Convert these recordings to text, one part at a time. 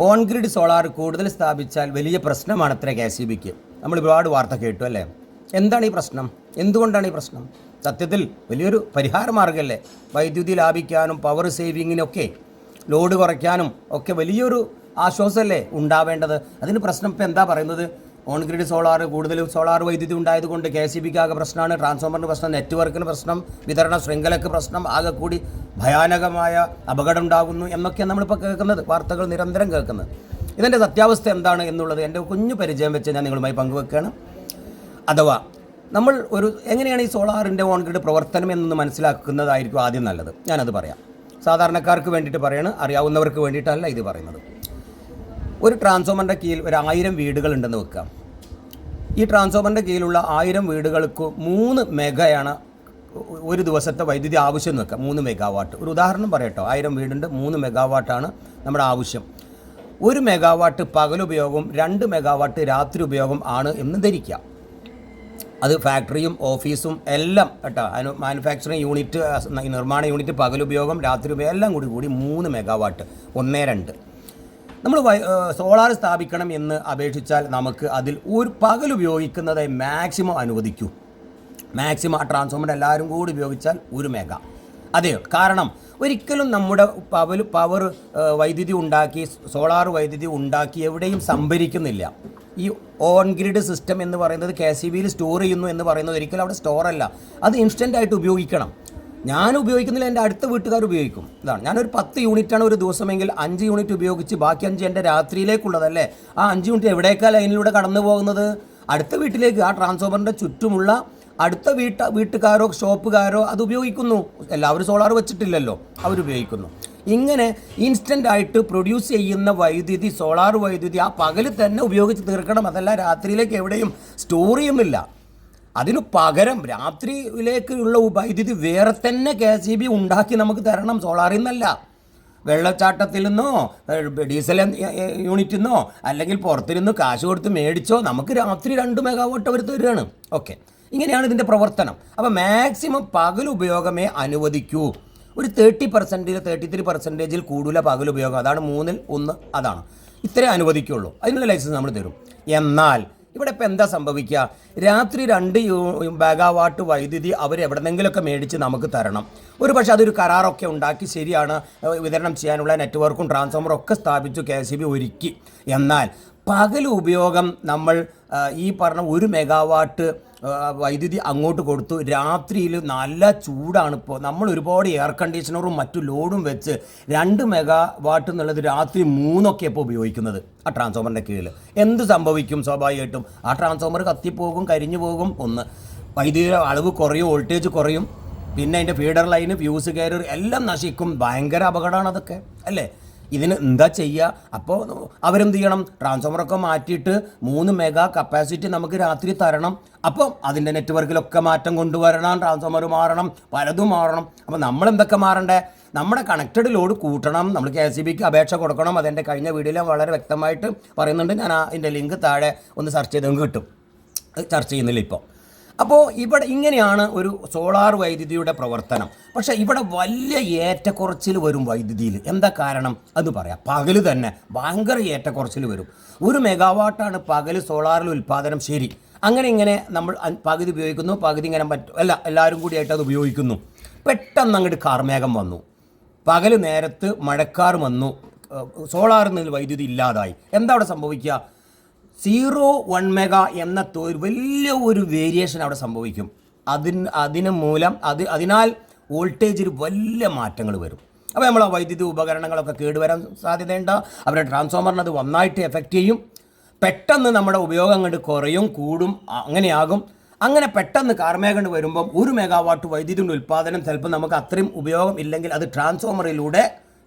On grid solar കൂടുതൽ സ്ഥാപിച്ചാൽ വലിയ പ്രശ്നമാണ് അത്ര കെ സി ബിക്ക്. നമ്മൾ ഒരുപാട് വാർത്ത കേട്ടു അല്ലേ? എന്താണ് ഈ പ്രശ്നം? എന്തുകൊണ്ടാണ് ഈ പ്രശ്നം? സത്യത്തിൽ വലിയൊരു പരിഹാര മാർഗമല്ലേ വൈദ്യുതി ലാഭിക്കാനും പവർ സേവിങ്ങിനൊക്കെ ലോഡ് കുറയ്ക്കാനും ഒക്കെ വലിയൊരു ആശ്വാസമല്ലേ ഉണ്ടാവേണ്ടത്? അതിന് പ്രശ്നം ഇപ്പം എന്താ പറയുന്നത്? ഓൺ ഗ്രിഡ് സോളാർ കൂടുതൽ സോളാർ വൈദ്യുതി ഉണ്ടായതുകൊണ്ട് കെ സി ബിക്ക് ആകെ പ്രശ്നമാണ്. ട്രാൻസ്ഫോമറിന് പ്രശ്നം നെറ്റ്വർക്കിന് പ്രശ്നം വിതരണ ശൃംഖലക്ക് പ്രശ്നം ആകെ കൂടി ഭയാനകമായ അപകടം ഉണ്ടാകുന്നു എന്നൊക്കെയാണ് നമ്മളിപ്പോൾ കേൾക്കുന്നത്. വാർത്തകൾ നിരന്തരം കേൾക്കുന്നത്. ഇതിന്റെ സത്യാവസ്ഥ എന്താണ് എന്നുള്ളത് എന്റെ കുഞ്ഞു പരിചയം വെച്ച് ഞാൻ നിങ്ങളുമായി പങ്കുവെക്കുകയാണ് അഥവാ നമ്മൾ ഒരു എങ്ങനെയാണ് ഈ സോളാറിന്റെ ഓൺഗ്രിഡ് പ്രവർത്തനം എന്നൊന്ന് മനസ്സിലാക്കുന്നതായിരിക്കും ആദ്യം നല്ലത്. ഞാനത് പറയാം. സാധാരണക്കാർക്ക് വേണ്ടിയിട്ട് പറയാണ് അറിയാവുന്നവർക്ക് വേണ്ടിയിട്ടല്ല ഇത് പറയുന്നത്. ഒരു ട്രാൻസ്ഫോമറിന്റെ കീഴിൽ ഒരു ആയിരം വീടുകളുണ്ടെന്ന് വെക്കാം. ഈ ട്രാൻസ്ഫോമറിന്റെ കീഴിലുള്ള ആയിരം വീടുകൾക്ക് മൂന്ന് മെഗയാണ് ഒരു ദിവസത്തെ വൈദ്യുതി ആവശ്യം വെക്കുക മൂന്ന് മെഗാവാട്ട് ഒരു ഉദാഹരണം പറയട്ടോ ആയിരം വീടുണ്ട് മൂന്ന് മെഗാവാട്ടാണ് നമ്മുടെ ആവശ്യം. ഒരു മെഗാവാട്ട് പകലുപയോഗം രണ്ട് മെഗാവാട്ട് രാത്രി ഉപയോഗം ആണ് എന്ന് ധരിക്കാം അത് ഫാക്ടറിയും ഓഫീസും എല്ലാം കേട്ടോ അതിന് മാനുഫാക്ചറിങ് യൂണിറ്റ് നിർമ്മാണ യൂണിറ്റ് പകലുപയോഗം രാത്രി ഉപയോഗം എല്ലാം കൂടി കൂടി മൂന്ന് മെഗാവാട്ട് ഒന്നേ രണ്ട്. നമ്മൾ സോളാർ സ്ഥാപിക്കണം എന്ന് അപേക്ഷിച്ചാൽ നമുക്ക് അതിൽ ഒരു പകൽ ഉപയോഗിക്കുന്നതായി മാക്സിമം അനുവദിക്കൂ. മാക്സിമം ആ ട്രാൻസ്ഫോമർ എല്ലാവരും കൂടി ഉപയോഗിച്ചാൽ ഒരു മെഗ അതെയോ കാരണം ഒരിക്കലും നമ്മുടെ പവൽ പവർ വൈദ്യുതി ഉണ്ടാക്കി സോളാർ വൈദ്യുതി ഉണ്ടാക്കി എവിടെയും സംഭരിക്കുന്നില്ല. ഈ ഓൺ ഗ്രിഡ് സിസ്റ്റം എന്ന് പറയുന്നത് കെ സി ബിയിൽ സ്റ്റോർ ചെയ്യുന്നു എന്ന് പറയുന്നത് ഒരിക്കലും അവിടെ സ്റ്റോർ അല്ല. അത് ഇൻസ്റ്റന്റ് ആയിട്ട് ഉപയോഗിക്കണം. ഞാൻ ഉപയോഗിക്കുന്നില്ല എന്റെ അടുത്ത വീട്ടുകാർ ഉപയോഗിക്കും. ഇതാണ്. ഞാനൊരു പത്ത് യൂണിറ്റാണ് ഒരു ദിവസമെങ്കിൽ അഞ്ച് യൂണിറ്റ് ഉപയോഗിച്ച് ബാക്കി അഞ്ച് എന്റെ രാത്രിയിലേക്കുള്ളതല്ലേ? ആ അഞ്ച് യൂണിറ്റ് എവിടേക്കാ ലൈനിലൂടെ കടന്നു പോകുന്നത് അടുത്ത വീട്ടിലേക്ക് ആ ട്രാൻസ്ഫോമറിന്റെ ചുറ്റുമുള്ള അടുത്ത വീട്ട വീട്ടുകാരോ ഷോപ്പുകാരോ അത് ഉപയോഗിക്കുന്നു. എല്ലാവരും സോളാർ വെച്ചിട്ടില്ലല്ലോ അവരുപയോഗിക്കുന്നു. ഇങ്ങനെ ഇൻസ്റ്റന്റ് ആയിട്ട് പ്രൊഡ്യൂസ് ചെയ്യുന്ന വൈദ്യുതി സോളാർ വൈദ്യുതി ആ പകൽ തന്നെ ഉപയോഗിച്ച് തീർക്കണം. അതല്ല രാത്രിയിലേക്ക് എവിടെയും സ്റ്റോർ ചെയ്യുന്നില്ല. അതിനു പകരം രാത്രിയിലേക്കുള്ള വൈദ്യുതി വേറെ തന്നെ കെ സി ബി ഉണ്ടാക്കി നമുക്ക് തരണം സോളാറിൽ നിന്നല്ല. വെള്ളച്ചാട്ടത്തിൽ നിന്നോ ഡീസൽ യൂണിറ്റിൽ നിന്നോ അല്ലെങ്കിൽ പുറത്തിരുന്ന് കാശ് കൊടുത്ത് മേടിച്ചോ നമുക്ക് രാത്രി രണ്ട് മെഗാവോട്ട് അവർ തരികയാണ് ഓക്കെ ഇങ്ങനെയാണ് ഇതിന്റെ പ്രവർത്തനം. അപ്പോൾ മാക്സിമം പകൽ ഉപയോഗമേ അനുവദിക്കൂ. ഒരു തേർട്ടി പെർസെന്റേജ് തേർട്ടി ത്രീ പെർസെന്റേജിൽ കൂടുതൽ പകൽ ഉപയോഗം. അതാണ് മൂന്നിൽ ഒന്ന് അതാണ്. ഇത്രേ അനുവദിക്കുള്ളൂ. അതിനുള്ള ലൈസൻസ് നമ്മൾ തരും. എന്നാൽ ഇവിടെ ഇപ്പം എന്താ സംഭവിക്കുക രാത്രി രണ്ട് മെഗാവാട്ട് വൈദ്യുതി അവർ എവിടെന്നെങ്കിലുമൊക്കെ മേടിച്ച് നമുക്ക് തരണം. ഒരു പക്ഷേ അതൊരു കരാറൊക്കെ ഉണ്ടാക്കി ശരിയാണ്. വിതരണം ചെയ്യാനുള്ള നെറ്റ്വർക്കും ട്രാൻസ്ഫോമറും ഒക്കെ സ്ഥാപിച്ചു കെ സി ബി ഒരുക്കി. എന്നാൽ പകൽ ഉപയോഗം നമ്മൾ ഈ പറഞ്ഞ ഒരു മെഗാവാട്ട് വൈദ്യുതി അങ്ങോട്ട് കൊടുത്തു. രാത്രിയിൽ നല്ല ചൂടാണ് ഇപ്പോൾ നമ്മൾ ഒരുപാട് എയർ കണ്ടീഷണറും മറ്റു ലോഡും വെച്ച് രണ്ട് മെഗാ വാട്ട് എന്നുള്ളത് രാത്രി മൂന്നൊക്കെ ഇപ്പോൾ ഉപയോഗിക്കുന്നത്. ആ ട്രാൻസ്ഫോമറിന്റെ കീഴിൽ എന്ത് സംഭവിക്കും സ്വാഭാവികമായിട്ടും? ആ ട്രാൻസ്ഫോമർ കത്തിപ്പോകും കരിഞ്ഞു പോകും. ഒന്ന് വൈദ്യുതിയുടെ അളവ് കുറയും വോൾട്ടേജ് കുറയും. പിന്നെ അതിന്റെ ഫീഡർ ലൈന് ഫ്യൂസ് കയറി എല്ലാം നശിക്കും. ഭയങ്കര അപകടമാണ് അതൊക്കെ. അല്ലേ? ഇതിന് എന്താ ചെയ്യുക അപ്പോൾ അവരെന്ത് ചെയ്യണം? ട്രാൻസ്ഫോമറൊക്കെ മാറ്റിയിട്ട് മൂന്ന് മെഗാ കപ്പാസിറ്റി നമുക്ക് രാത്രി തരണം. അപ്പോൾ അതിന്റെ നെറ്റ്വർക്കിലൊക്കെ മാറ്റം കൊണ്ടുവരണം ട്രാൻസ്ഫോമർ മാറണം പലതും മാറണം. അപ്പോൾ നമ്മൾ എന്തൊക്കെ മാറണ്ടേ? നമ്മുടെ കണക്റ്റഡ് ലോഡ് കൂട്ടണം. നമ്മൾ കെ സി ബിക്ക് അപേക്ഷ കൊടുക്കണം. അതെന്റെ കഴിഞ്ഞ വീഡിയോയിൽ വളരെ വ്യക്തമായിട്ട് പറയുന്നുണ്ട്. ഞാൻ അതിന്റെ ലിങ്ക് താഴെ ഒന്ന് സെർച്ച് ചെയ്ത് കിട്ടും. ചർച്ച ചെയ്യുന്നില്ല ഇപ്പോൾ അപ്പോൾ ഇവിടെ ഇങ്ങനെയാണ് ഒരു സോളാർ വൈദ്യുതിയുടെ പ്രവർത്തനം. പക്ഷേ ഇവിടെ വലിയ ഏറ്റക്കുറച്ചിൽ വരും വൈദ്യുതിയിൽ. എന്താ കാരണം? അത് പറയാം. പകൽ തന്നെ. ഭയങ്കര ഏറ്റക്കുറച്ചിൽ വരും. ഒരു മെഗാവാട്ടാണ് പകൽ സോളാറിൽ ഉൽപ്പാദനം ശരി. അങ്ങനെ ഇങ്ങനെ നമ്മൾ പകുതി ഉപയോഗിക്കുന്നു പകുതി ഇങ്ങനെ പറ്റും അല്ല എല്ലാവരും കൂടിയായിട്ട് അത് ഉപയോഗിക്കുന്നു. പെട്ടെന്ന് അങ്ങോട്ട് കാർമേഘം വന്നു. പകൽ നേരത്ത് മഴക്കാർ വന്നു. സോളാറിൽ നിന്ന് വൈദ്യുതി ഇല്ലാതായി. എന്താ അവിടെ സംഭവിക്കുക? സീറോ വൺ മെഗ എന്ന വലിയ ഒരു വേരിയേഷൻ അവിടെ സംഭവിക്കും. അതിന് അതിന് മൂലം അത് അതിനാൽ വോൾട്ടേജിൽ വലിയ മാറ്റങ്ങൾ വരും. അപ്പോൾ നമ്മൾ ആ വൈദ്യുതി ഉപകരണങ്ങളൊക്കെ കേടുവരാൻ സാധ്യതയുണ്ട്. അവരുടെ ട്രാൻസ്ഫോമറിന് അത് നന്നായിട്ട് എഫക്റ്റ് ചെയ്യും. പെട്ടെന്ന് നമ്മുടെ ഉപയോഗം കണ്ട് കുറയും കൂടും അങ്ങനെയാകും. അങ്ങനെ പെട്ടെന്ന് കാർമേഘണ്ട് വരുമ്പം ഒരു മെഗാവാട്ട് വൈദ്യുതിയുടെ ഉൽപ്പാദനം ചിലപ്പോൾ നമുക്ക് അത്രയും ഉപയോഗം ഇല്ലെങ്കിൽ അത് ട്രാൻസ്ഫോമറിലൂടെ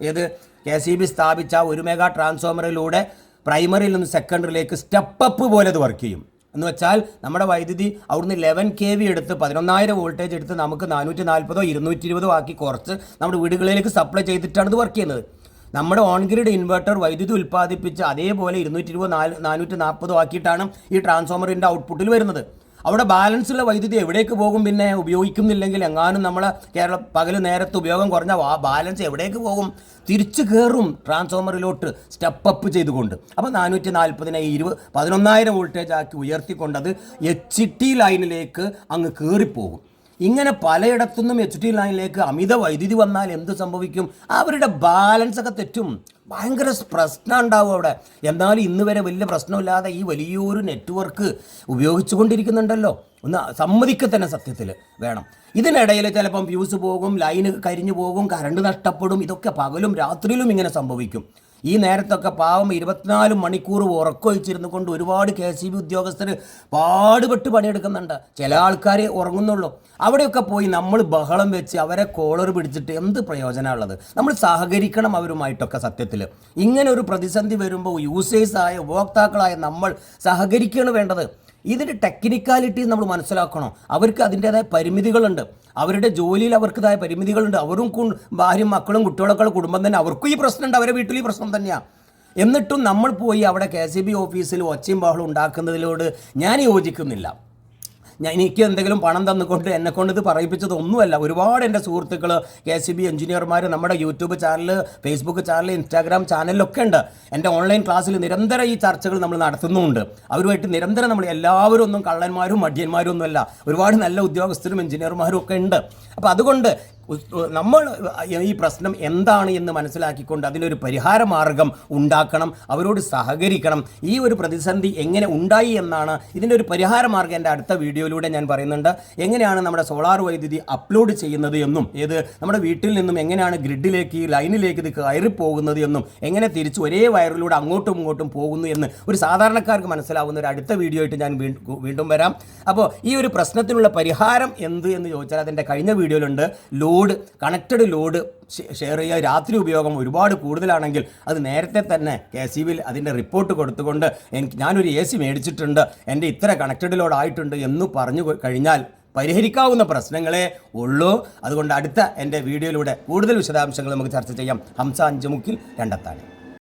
ഏത് കെ സി ബി സ്ഥാപിച്ച ഒരു മെഗാ ട്രാൻസ്ഫോമറിലൂടെ പ്രൈമറിയിൽ നിന്ന് സെക്കൻഡറിയിലേക്ക് സ്റ്റെപ്പ് അപ്പ് പോലെ അത് വർക്ക് ചെയ്യും. എന്ന് വെച്ചാൽ നമ്മുടെ വൈദ്യുതി അവിടുന്ന് ലെവൻ കെ വി എടുത്ത് പതിനൊന്നായിരം വോൾട്ടേജ് എടുത്ത് നമുക്ക് നാനൂറ്റി നാൽപ്പതോ ഇരുന്നൂറ്റി ഇരുപതോ ആക്കി കുറച്ച് നമ്മുടെ വീടുകളിലേക്ക് സപ്ലൈ ചെയ്തിട്ടാണ് ഇത് വർക്ക് ചെയ്യുന്നത്. നമ്മുടെ ഓൺ ഗ്രിഡ് ഇൻവെർട്ടർ വൈദ്യുതി ഉൽപ്പാദിപ്പിച്ച് അതേപോലെ ഇരുന്നൂറ്റി ഇരുപത് നാല് നാനൂറ്റി നാൽപ്പതോ ആക്കിയിട്ടാണ് ഈ ട്രാൻസ്ഫോമറിന്റെ ഔട്ട്പുട്ടിൽ വരുന്നത്. അവിടെ ബാലൻസ് ഉള്ള വൈദ്യുതി എവിടേക്ക് പോകും പിന്നെ ഉപയോഗിക്കുന്നില്ലെങ്കിൽ എങ്ങാനും നമ്മൾ കേരള പകൽ നേരത്തെ ഉപയോഗം കുറഞ്ഞ ബാലൻസ് എവിടേക്ക് പോകും? തിരിച്ചു കയറും ട്രാൻസ്ഫോമറിലോട്ട് സ്റ്റെപ്പ് അപ്പ് ചെയ്തുകൊണ്ട്. അപ്പോൾ നാനൂറ്റി നാൽപ്പതിനെ ഇരുപത് പതിനൊന്നായിരം വോൾട്ടേജ് ആക്കി ഉയർത്തിക്കൊണ്ട് അത് എച്ച് ടി ലൈനിലേക്ക് അങ്ങ് കയറിപ്പോകും ഇങ്ങനെ പലയിടത്തുനിന്നും എച്ച് ടി ലൈനിലേക്ക് അമിത വൈദ്യുതി വന്നാൽ എന്ത് സംഭവിക്കും? അവരുടെ ബാലൻസ് ഒക്കെ തെറ്റും. ഭയങ്കര പ്രശ്നം ഉണ്ടാവും അവിടെ. എന്നാലും ഇന്ന് വരെ വലിയ പ്രശ്നമില്ലാതെ ഈ വലിയൊരു നെറ്റ്വർക്ക് ഉപയോഗിച്ചുകൊണ്ടിരിക്കുന്നുണ്ടല്ലോ. ഒന്ന് സമ്മതിക്കുക തന്നെ സത്യത്തിൽ വേണം. ഇതിനിടയിൽ ചിലപ്പം ഫ്യൂസ് പോകും ലൈന് കരിഞ്ഞു പോകും കറണ്ട് നഷ്ടപ്പെടും ഇതൊക്കെ പകലും രാത്രിയിലും ഇങ്ങനെ സംഭവിക്കും. ഈ നേരത്തൊക്കെ പാവം ഇരുപത്തിനാല് മണിക്കൂർ ഉറക്കൊഴിച്ചിരുന്നു കൊണ്ട് ഒരുപാട് കെ സി ബി ഉദ്യോഗസ്ഥർ പാടുപെട്ട് പണിയെടുക്കുന്നുണ്ട്. ചില ആൾക്കാർ ഉറങ്ങുന്നുള്ളൂ. അവിടെയൊക്കെ പോയി നമ്മൾ ബഹളം വെച്ച് അവരെ കോളർ പിടിച്ചിട്ട് എന്ത് പ്രയോജനമുള്ളത് നമ്മൾ സഹകരിക്കണം അവരുമായിട്ടൊക്കെ സത്യത്തിൽ ഇങ്ങനെ ഒരു പ്രതിസന്ധി വരുമ്പോൾ യൂസേഴ്സായ ഉപഭോക്താക്കളായ നമ്മൾ സഹകരിക്കുകയാണ് വേണ്ടത്. ഇതിന്റെ ടെക്നിക്കാലിറ്റീസ് നമ്മൾ മനസ്സിലാക്കണം. അവർക്ക് അതിന്റേതായ പരിമിതികളുണ്ട്. അവരുടെ ജോലിയിൽ അവർക്കതായ പരിമിതികളുണ്ട്. അവരും ഭാര്യയും മക്കളും കുട്ടികളൊക്കെ കുടുംബം തന്നെ. അവർക്കും ഈ പ്രശ്നമുണ്ട്. അവരുടെ വീട്ടിൽ ഈ പ്രശ്നം തന്നെയാണ് എന്നിട്ടും നമ്മൾ പോയി അവിടെ കെ സി ബി ഓഫീസിൽ ഒച്ചയും ബഹളം ഉണ്ടാക്കുന്നതിലോട് ഞാൻ യോജിക്കുന്നില്ല. ഞാൻ എനിക്ക് എന്തെങ്കിലും പണം തന്നുകൊണ്ട് എന്നെ കൊണ്ട് ഇത് പറയിപ്പിച്ചത് ഒന്നുമല്ല ഒരുപാട് എന്റെ സുഹൃത്തുക്കൾ കെ സി ബി എഞ്ചിനീയർമാർ നമ്മുടെ YouTube channel Facebook channel Instagram ചാനലിലൊക്കെ ഉണ്ട്. എന്റെ ഓൺലൈൻ ക്ലാസ്സിൽ നിരന്തരം ഈ ചർച്ചകൾ നമ്മൾ നടത്തുന്നുമുണ്ട്. അവരുമായിട്ട് നിരന്തരം നമ്മൾ എല്ലാവരും ഒന്നും കള്ളന്മാരും മടിയന്മാരും ഒന്നുമല്ല. ഒരുപാട് നല്ല ഉദ്യോഗസ്ഥരും എഞ്ചിനീയർമാരും ഒക്കെ ഉണ്ട്. അപ്പോൾ അതുകൊണ്ട് നമ്മൾ ഈ പ്രശ്നം എന്താണ് എന്ന് മനസ്സിലാക്കിക്കൊണ്ട് അതിനൊരു പരിഹാര മാർഗം ഉണ്ടാക്കണം അവരോട് സഹകരിക്കണം. ഈ ഒരു പ്രതിസന്ധി എങ്ങനെ ഉണ്ടായി എന്നാണ് ഇതിന്റെ ഒരു പരിഹാര മാർഗം എന്റെ അടുത്ത വീഡിയോയിലൂടെ ഞാൻ പറയുന്നുണ്ട്. എങ്ങനെയാണ് നമ്മുടെ സോളാർ വൈദ്യുതി അപ്ലോഡ് ചെയ്യുന്നത് എന്നും ഏത് നമ്മുടെ വീട്ടിൽ നിന്നും എങ്ങനെയാണ് ഗ്രിഡിലേക്ക് ലൈനിലേക്ക് ഇത് കയറി പോകുന്നത് എന്നും എങ്ങനെ തിരിച്ച് ഒരേ വയറിലൂടെ അങ്ങോട്ടും ഇങ്ങോട്ടും പോകുന്നു എന്ന് ഒരു സാധാരണക്കാർക്ക് മനസ്സിലാവുന്ന ഒരു അടുത്ത വീഡിയോ ആയിട്ട് ഞാൻ വീണ്ടും വരാം. അപ്പോൾ ഈ ഒരു പ്രശ്നത്തിനുള്ള പരിഹാരം എന്ത് എന്ന് ചോദിച്ചാൽ അതിന്റെ കഴിഞ്ഞ വീഡിയോയിലുണ്ട്. ലോഡ് കണക്റ്റഡ് ലോഡ് ഷെയർ ചെയ്യുക. രാത്രി ഉപയോഗം ഒരുപാട് കൂടുതലാണെങ്കിൽ അത് നേരത്തെ തന്നെ കെ സി ബിയിൽ അതിന്റെ റിപ്പോർട്ട് കൊടുത്തുകൊണ്ട് എനിക്ക് ഞാനൊരു എ സി മേടിച്ചിട്ടുണ്ട്. എന്റെ ഇത്ര കണക്റ്റഡ് ലോഡ് ആയിട്ടുണ്ട് എന്ന് പറഞ്ഞു കഴിഞ്ഞാൽ പരിഹരിക്കാവുന്ന പ്രശ്നങ്ങളെ ഉള്ളൂ. അതുകൊണ്ട് അടുത്ത എന്റെ വീഡിയോയിലൂടെ കൂടുതൽ വിശദാംശങ്ങൾ നമുക്ക് ചർച്ച ചെയ്യാം. ഹംസ അഞ്ചുമുക്കിൽ രണ്ടത്താണി.